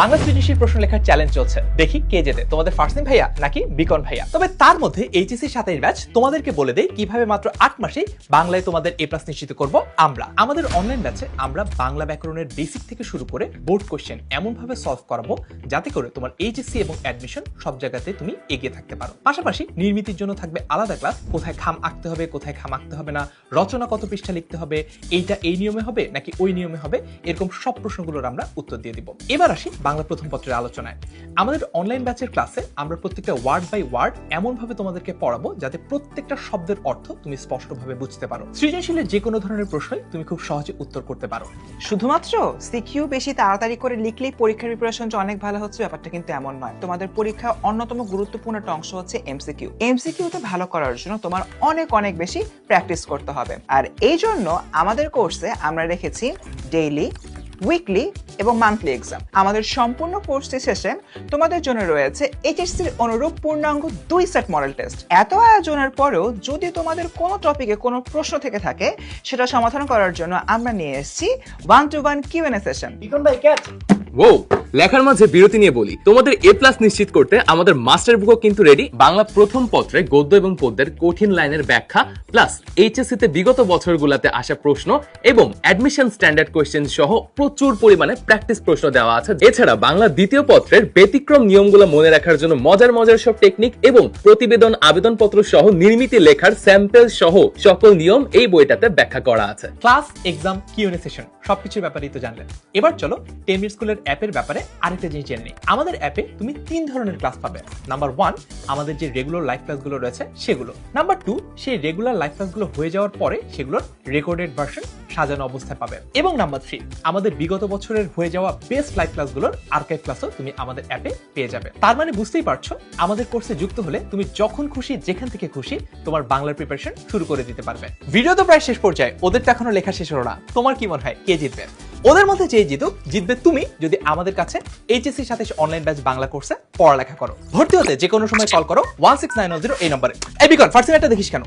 বাংলা সৃজনশীল প্রশ্ন লেখার চ্যালেঞ্জ চলছে। দেখি কে জেতে। তোমাদের ফার্সিন ভাইয়া নাকি বিকন ভাইয়া? তবে তার মধ্যে এইচএসসি সাথের ব্যাচ তোমাদেরকে বলে দেই কীভাবে মাত্র আট মাসে বাংলায় তোমাদের এ প্লাস নিশ্চিত করব আমরা। আমাদের অনলাইন ব্যাচে আমরা বাংলা ব্যাকরণের বেসিক থেকে শুরু করে বোর্ড কোশ্চেন এমন ভাবে সলভ করাবো যাতে করে তোমার এইচএসসি এবং অ্যাডমিশন সব জায়গাতে তুমি এগিয়ে থাকতে পারো। পাশাপাশি নির্মিতির জন্য থাকবে আলাদা ক্লাস কোথায় খাম আঁকতে হবে, কোথায় খাম আঁকতে হবে না, রচনা কত পৃষ্ঠা লিখতে হবে, এইটা এই নিয়মে হবে নাকি ওই নিয়মে হবে, এরকম সব প্রশ্নগুলোর আমরা উত্তর দিয়ে দিব। এবার আসি বাংলা প্রথম পত্রের আলোচনায়। আমাদের অনলাইন ব্যাচের ক্লাসে আমরা প্রত্যেকটা ওয়ার্ড বাই ওয়ার্ড এমনভাবে তোমাদেরকে পড়াবো যাতে প্রত্যেকটা শব্দের অর্থ তুমি স্পষ্টভাবে বুঝতে পারো। সৃজনশীলের যে কোনো ধরনের প্রশ্নই তুমি খুব সহজে উত্তর করতে পারো। শুধুমাত্র সিকিউ বেশি তাড়াতাড়ি করে লিখলেই পরীক্ষার প্রিপারেশন যে অনেক ভালো হচ্ছে, ব্যাপারটা কিন্তু এমন নয়। তোমাদের পরীক্ষা অন্যতম গুরুত্বপূর্ণ একটা অংশ হচ্ছে এমসিকিউ এমসিকিউতে ভালো করার জন্য তোমার অনেক অনেক বেশি প্র্যাকটিস করতে হবে। আর এই জন্য আমাদের কোর্সে আমরা রেখেছি ডেইলি উইকলি এবং মান্থলি এক্সাম আমাদের সম্পূর্ণ কোর্সটি শেষে তোমাদের জন্য রয়েছে এইচএসসির অনুরূপ পূর্ণাঙ্গ দুই সেট মডেল টেস্ট এত আয়োজনের পরেও যদি তোমাদের কোনো টপিকে কোনো প্রশ্ন থেকে থাকে সেটা সমাধান করার জন্য আমরা নিয়ে এসেছি one to one Q and A session ও লেখার মাঝে বিরতি নিয়ে বলি। তোমাদের এ প্লাস নিশ্চিত করতে আমাদের মাস্টার বুকও কিন্তু রেডি বাংলা প্রথম পত্রে গদ্য এবং পদ্যের কঠিন লাইনের ব্যাখ্যা প্লাস এইচএসসি তে বিগত বছরগুলোতে আসা প্রশ্ন এবং অ্যাডমিশন স্ট্যান্ডার্ড কোয়েশ্চেন সহ প্রচুর পরিমাণে প্র্যাকটিস প্রশ্ন দেওয়া আছে। এছাড়া বাংলা দ্বিতীয় পত্রের ব্যতিক্রম নিয়মগুলো মনে রাখার জন্য মজার মজার সব টেকনিক এবং প্রতিবেদন, আবেদনপত্র সহ নির্মিতি লেখার স্যাম্পল সহ সকল নিয়ম এই বইটাতে ব্যাখ্যা করা আছে। ক্লাস এক্সাম কিউএনএ সেশন সবকিছুর ব্যাপারেই তো জানলেন। এবার চলো মিনিট স্কুলের অ্যাপের ব্যাপারে আরেকটা জিনিস জেনে নিই। আমাদের অ্যাপে তুমি তিন ধরনের ক্লাস পাবে। নাম্বার ওয়ান আমাদের যে রেগুলার লাইভ ক্লাসগুলো রয়েছে, সেগুলো। নাম্বার টু সেই রেগুলার লাইভ ক্লাসগুলো হয়ে যাওয়ার পরে সেগুলোর রেকর্ডেড ভার্সন সাজানো অবস্থায় পাবে। এবং নাম্বার থ্রি আমাদের বিগত বছরের হয়ে যাওয়া বেস্ট লাইভ ক্লাসগুলোর আর্কাইভ ক্লাসও তুমি আমাদের অ্যাপে পেয়ে যাবে। তার মানে বুঝতেই পারছ, আমাদের কোর্সে যুক্ত হলে তুমি যখন খুশি, যেখান থেকে খুশি, তোমার বাংলার প্রিপারেশন শুরু করে দিতে পারবে। ভিডিও তো প্রায় শেষ পর্যায়ে, ওদের তো এখনও লেখা শেষ হলো না। তোমার কি মনে হয়, কে জিতবে? ওদের মধ্যে যে জিতুক, জিতবে তুমি যদি আমাদের কাছে এইচএসসির সাথে অনলাইন ব্যাচ বাংলা কোর্সে পড়ালেখা করো। ভর্তি হতে যে কোনো সময় কল করো ওয়ান সিক্স নাইন জিরো এই নম্বরে এবিকন ফার্সিনাটা দেখিস কেন?